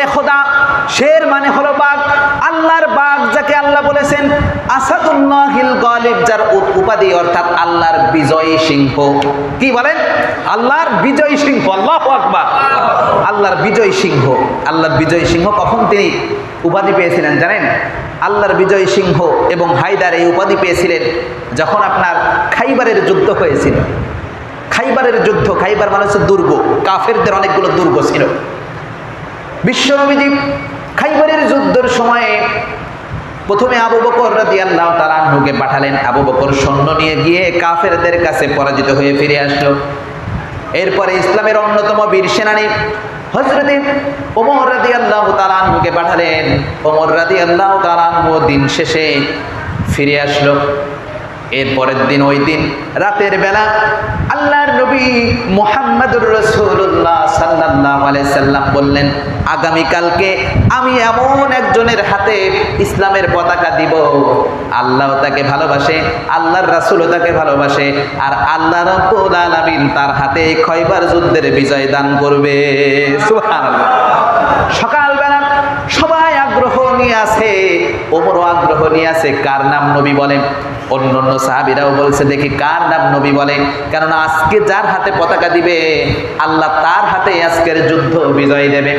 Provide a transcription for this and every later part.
শেরে খোদা, শের মানে হলো বাঘ। আল্লাহর বাঘ যাকে আল্লাহ বলেছেন আসাদুল্লাহিল উপাধি অর্থাৎ আল্লাহর বিজয়ী সিংহ। কি বলেন? আল্লাহর বিজয়ী সিংহ, আল্লাহ আকবার। আল্লাহর বিজয়ী সিংহ। আল্লাহর বিজয়ী সিংহ কখন তিনি উপাধি পেয়েছিলেন জানেন? আল্লাহর বিজয়ী সিংহ এবং হায়দার এই উপাধি পেয়েছিলেন যখন আপনার খাইবারের যুদ্ধ হয়েছিল। খাইবারের যুদ্ধ, খাইবার মানে হচ্ছে দুর্গ। কাফেরদের অনেকগুলো দুর্গ ছিল। বিশ্বনবীজি খাইবারের যুদ্ধের সময়ে প্রথমে আবু বকর রাদি আল্লাহ তালাহুকে পাঠালেন। আবু বকর সৈন্য নিয়ে গিয়ে কাফেরদের কাছে পরাজিত হয়ে ফিরে আসলো। এরপরে ইসলামের অন্যতম বীর সেনানী হজরতে ওমর রাদি আল্লাহ তালাহুকে পাঠালেন। ওমর রাদি আল্লাহ তালাহু দিন শেষে ফিরে আসলো। এর পরের দিন ওই দিন রাতের বেলা আল্লাহর নবী মোহাম্মদুর রসুল্লাহ বললেন, আগামীকালকে আমি এমন একজনের হাতে ইসলামের পতাকা দিব। আল্লাহ তাকে ভালোবাসে, আল্লাহর রাসুলও তাকে ভালোবাসে, আর আল্লাহ রব্বুল আলামিন তার হাতে খয়বার যুদ্ধের বিজয় দান করবে। সকালবেলা সবাই আগ্রহ নিয়ে আছে ওমরও আগ্রহ নিয়ে আছে কার নাম নবী বলেন? অন্য অন্য সাহাবিরাও বলছে, দেখি কার নাম নবী বলে। কেননা আজকে যার হাতে পতাকা দিবে, আল্লাহ তার হাতে আজকের যুদ্ধ বিজয় দেবে।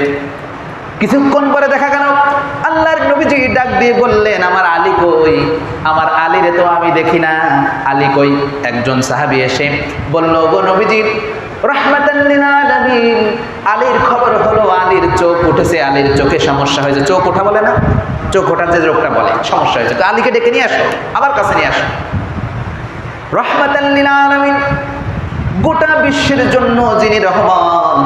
কিছুক্ষণ পরে দেখা গেল, আল্লাহর নবীজি ডাক দিয়ে বললেন, আমার আলী কই? আমার আলীরে তো আমি দেখি না। আলী কই? একজন সাহাবি এসে বলল গো নবীজি রহমাতাল লিল আলীর খবর হলো, আলীর চোখ উঠেছে, আলীর চোখে সমস্যা হয়েছে। চোখ ওঠা বলে না? চোখ ওঠার যে রোগটা বলে, সমস্যা হয়েছে। তো আলীকে ডেকে নিয়ে আসো, আমার কাছে নিয়ে আসো। রহমাতাল লিল আলামিন গোটা বিশ্বের জন্য যিনি রহমান,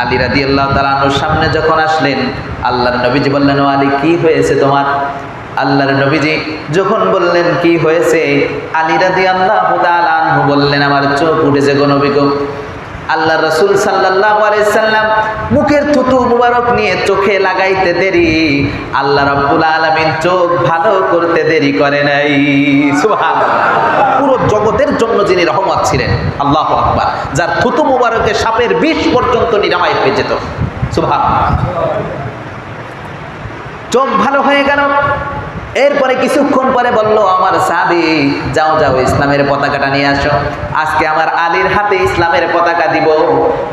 আলী রাদি আল্লাহ তালানোর সামনে যখন আসলেন, আল্লাহর নবীজি বললেন, ও আলী, কি হয়েছে তোমার? আল্লাহর নবীজি যখন বললেন, কি হয়েছে? আলী রাদি আল্লাহ বললেন, আমার চোখ উঠেছে গো নবী গো আল্লাহ রসুল সাল্লাহ মুখের থুতু মুবারক নিয়ে চোখে লাগাইতে দেরি। আল্লাহ রব্বুল আলমিন চোখ ভালো করতে দেরি করে নাই। পুরো জগতের জন্য যিনি রহমত ছিলেন, আল্লাহ আকবার, যার থুতু মুবারকে সাপের বিষ পর্যন্ত নিরাময় হয়ে যেত। সুভাষ চোখ ভালো হয়ে গেল। এরপরে কিছুক্ষণ পরে বলল, আমার সাবি যাও যাও, ইসলামের পতাকাটা নিয়ে আসো। আজকে আমার আলীর হাতে ইসলামের পতাকা দিব।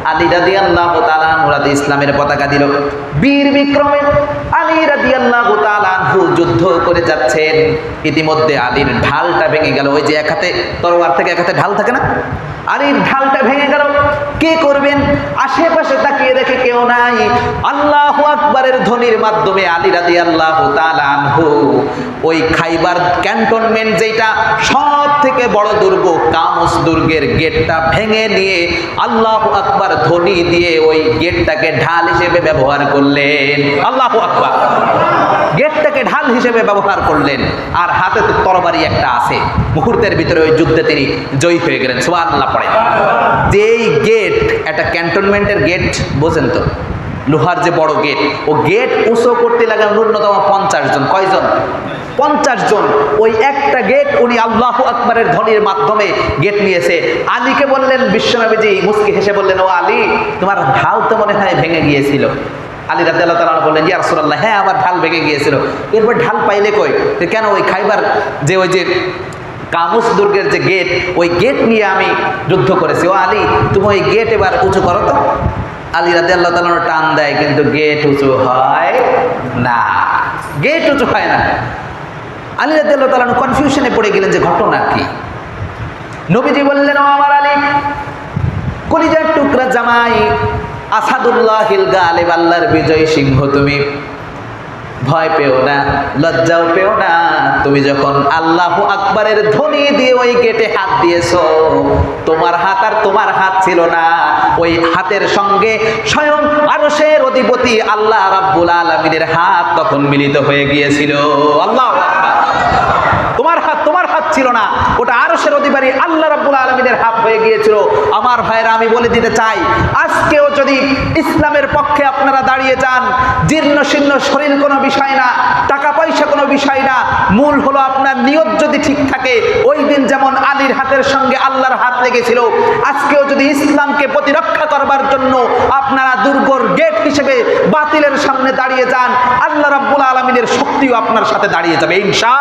আলী রাদি আল্লাহ তালানহুরাতে ইসলামের পতাকা দিল। বীর বিক্রমে আলী রাদি আল্লাহ তালানহু যুদ্ধ করে যাচ্ছেন। ইতিমধ্যে আলীর ঢালটা ভেঙে গেল। ওই যে এক হাতে তরোয়ার থেকে এক হাতে ঢাল থাকে না? আলীর ঢালটা ভেঙে গেল। কে করবেন? আশেপাশে তাকিয়ে দেখে কেউ নাই। আল্লাহ আকবরের ধ্বনির মাধ্যমে আলী রাদি আল্লাহ ওই খাইবার ক্যান্টনমেন্ট যেটা সব থেকে বড় দুর্গ, কামস দুর্গের গেটটা ভেঙে নিয়ে আল্লাহ আকবার ধ্বনি দিয়ে ওই গেটটাকে ঢাল হিসেবে ব্যবহার করলেন। আল্লাহ আকবার। গেটটাকে ঢাল হিসেবে ব্যবহার করলেন। আর হাতে তো তরবারি একটা আছে। মুহূর্তের ভিতরে ওই যুদ্ধে তিনি জয়ী হয়ে গেলেন। সোয়ান আল্লাহ পড়ে যেই গেট, একটা ক্যান্টনমেন্টের গেট, বোঝেন তো? লোহার যে বড় গেট, ও গেট উঁচু করতে লাগে ন্যূনতম পঞ্চাশ জন। কয়জন? পঞ্চাশ জন। ওই একটা গেট উনি আল্লাহ আকবরের ধ্বনির মাধ্যমে গেট নিয়েছে। আলীকে বললেন, বিশ্বনবীজি মুসকি হেসে বললেন, ও আলী, তোমার ঢাল তো মনে হয় ভেঙে গিয়েছিল। আলী রাদিয়াল্লাহু তাআলা বললেন, ইয়া রাসূলুল্লাহ হ্যাঁ আমার ঢাল ভেঙে গিয়েছিল। এরপর ঢাল পাইলে কই? কেন ওই খাইবার যে ওই যে কামুস দুর্গের যে গেট, ওই গেট নিয়ে আমি যুদ্ধ করেছি। ও আলী, তুমি ওই গেট এবার উঁচু করো তো। আলী রাতে আল্লাহ তালার টান দেয়, কিন্তু গেট উঁচু হয় না। গেট উঁচু হয় না। আলী রাতে আল্লাহ তালানো কনফিউশনে পড়ে গেলেন যে ঘটনা কি? নবীজি বললেন, ও আমার আলী, কলিজার টুকরা জামাই আসাদুল্লাহ হিল গালেব, আল্লাহর বিজয় সিংহ তুমি। ভয় পেও না, লজ্জাও পেও না। তুমি যখন আল্লাহ আকবরের ধ্বনি দিয়ে ওই গেটে হাত দিয়েছ, তোমার হাত আর তোমার হাত ছিল না। ওই হাতের সঙ্গে স্বয়ং আরশের অধিপতি আল্লাহ রাব্বুল আলমিনের হাত তখন মিলিত হয়ে গিয়েছিল। আল্লাহ তোমার হাত তোমার হাত ছিল না। ওটা আরশের অধিকারী আল্লাহ রাব্বুল আলমিনের হাত হয়ে গিয়েছিল। আমার ভাইয়েরা, আমি বলে দিতে চাই, আজকেও যদি ইসলামের পক্ষে আপনারা দাঁড়িয়ে যান, জীর্ণ শীর্ণ শরীর কোনো বিষয় না, টাকা পয়সা পয়সা কোনো বিষয় না, মূল হলো আপনার নিয়ত যদি ঠিক থাকে, ওই দিন যেমন আলীর হাতের সঙ্গে আল্লাহর হাত লেগেছিল, আজকেও যদি ইসলামকে প্রতিরক্ষা করবার জন্য আপনারা দুর্গর গেট হিসেবে বাতিলের সামনে দাঁড়িয়ে যান, আল্লাহ রাব্বুল আলমিনের শক্তিও আপনার সাথে দাঁড়িয়ে যাবে, ইনশা